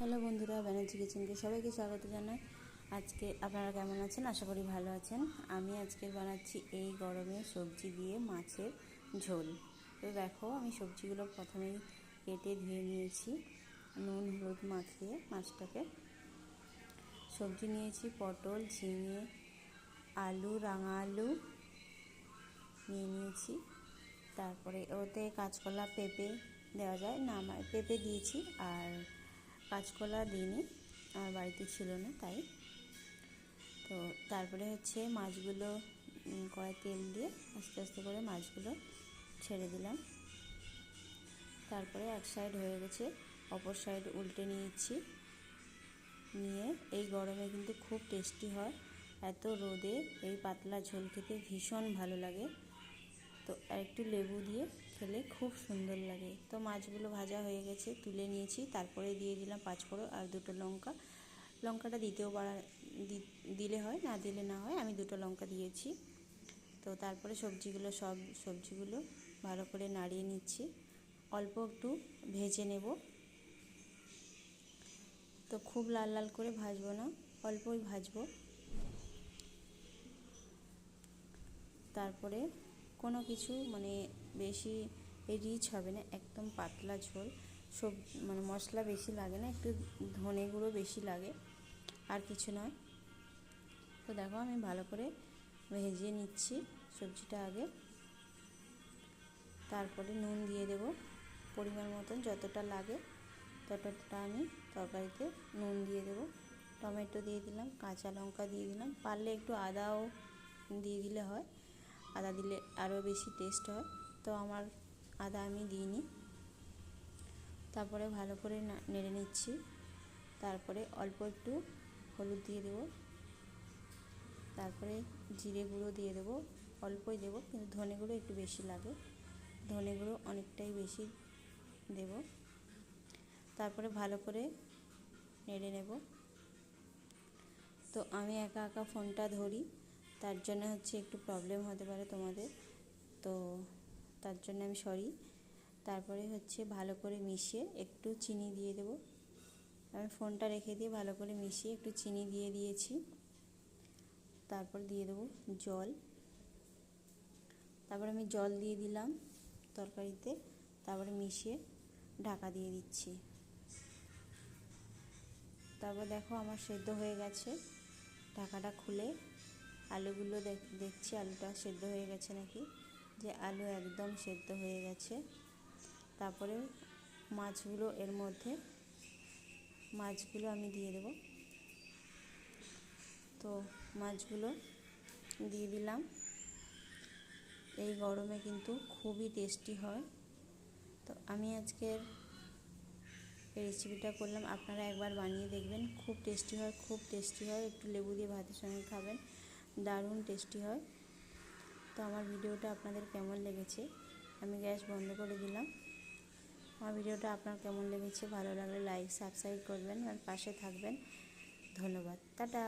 Hello বন্ধুরা ব্যানার্জি কিচেনকে সবাইকে স্বাগত জানাই। আজকে আপনারা কেমন আছেন? আশা করি ভালো আছেন। আমি আজকে বানাচ্ছি এই গরমে সবজি দিয়ে মাছের ঝোল। তো দেখো, আমি সবজিগুলো প্রথমেই কেটে ধুয়ে নিয়েছি। নুন, হলুদ মাখিয়ে মাছটাকে সবজি নিয়েছি, পটল, ঝিঙে, আলু, রাঙা আলু নিয়ে নিয়েছি। তারপরে ওতে কাঁচকলা, পেঁপে দেওয়া যায়। না আমার পেঁপে দিয়েছি আর কাঁচকলা দিইনি, আমার বাড়িতে ছিল না তাই। তো তারপরে হচ্ছে মাছগুলো কড়াই তেল দিয়ে আস্তে আস্তে করে মাছগুলো ছেড়ে দিলাম। তারপরে এক সাইড হয়ে গেছে, অপর সাইড উল্টে নিয়েছি। নিয়ে এই গরমে কিন্তু খুব টেস্টি হয়। এত রোদে এই পাতলা ঝোল খেতে ভীষণ ভালো লাগে। একটু লেবু দিয়ে খেলে খুব সুন্দর লাগে। তো মাছগুলো ভাজা হয়ে গেছে, তুলে নিয়েছি। তারপরে দিয়ে দিলাম পাঁচফোড়ন আর দুটো লঙ্কা। লঙ্কাটা দিতেও পারা দিলে হয়, না দিলে না হয়, আমি দুটো লঙ্কা দিয়েছি। তো তারপরে সবজিগুলো সব, সবজিগুলো ভালো করে নাড়িয়ে নিচ্ছি। অল্প একটু ভেজে নেব। তো খুব লাল লাল করে ভাজবো না, অল্পই ভাজবো। তারপরে কোনো কিছু মানে বেশি রিচ হবে না, একদম পাতলা ঝোল। সব মানে মশলা বেশি লাগে না, একটু ধনে গুঁড়ো বেশি লাগে, আর কিছু নয়। তো দেখো আমি ভালো করে ভেজে নিচ্ছি সবজিটা আগে। তারপরে নুন দিয়ে দেব পরিমাণ মতন, যতটা লাগে ততটা আমি তরকারিতে নুন দিয়ে দেবো। টমেটো দিয়ে দিলাম, কাঁচা লঙ্কা দিয়ে দিলাম, পারলে একটু আদাও দিয়ে দিলে হয়। আদা দিলে আরও বেশি টেস্ট হয়। তো আমার আদা আমি দিইনি। তারপরে ভালো করে নেড়ে নিচ্ছি। তারপরে অল্প একটু হলুদ দিয়ে দেবো। তারপরে জিরে গুঁড়ো দিয়ে দেবো। অল্পই দেবো, কিন্তু ধনে গুঁড়ো একটু বেশি লাগে। ধনে গুঁড়ো অনেকটাই বেশি দেব। তারপরে ভালো করে নেড়ে নেব। তো আমি একা একা ফোনটা ধরি। তার জন্য হচ্ছে একটু প্রবলেম হতে পারে তোমাদের। তো তার জন্য আমি সরি তারপরে হচ্ছে ভালো করে মিশিয়ে একটু চিনি দিয়ে দেব। আমি ফোনটা রেখে দিয়ে ভালো করে মিশিয়ে একটু চিনি দিয়ে দিয়েছি। তারপর দিয়ে দেবো জল। তারপর আমি জল দিয়ে দিলাম তরকারিতে। তারপরে মিশিয়ে ঢাকা দিয়ে দিচ্ছি। তারপর দেখো আমার সেদ্ধ হয়ে গেছে। ঢাকাটা খুলে আলুগুলো দেখছি আলুটা সেদ্ধ হয়ে গেছে নাকি? যে আলু একদম সেদ্ধ হয়ে গেছে। তারপরে মাছগুলো এর মধ্যে, মাছগুলো আমি দিয়ে দেব। তো মাছগুলো দিয়ে দিলাম। এই গরমে কিন্তু খুবই টেস্টি হয়। তো আমি আজকের এই রেসিপিটা করলাম। আপনারা একবার বানিয়ে দেখবেন। খুব টেস্টি হয়, খুব টেস্টি হয়। একটু লেবু দিয়ে ভাতের সঙ্গে খাবেন। দারুণ টেস্টি হয়। তো আমার ভিডিওটা আপনাদের কেমন লেগেছে? আমি গ্যাস বন্ধ করে দিলাম। আমার ভিডিওটা আপনার কেমন লেগেছে? ভালো লাগলে লাইক সাবস্ক্রাইব করবেন আর পাশে থাকবেন। ধন্যবাদ। টাটা!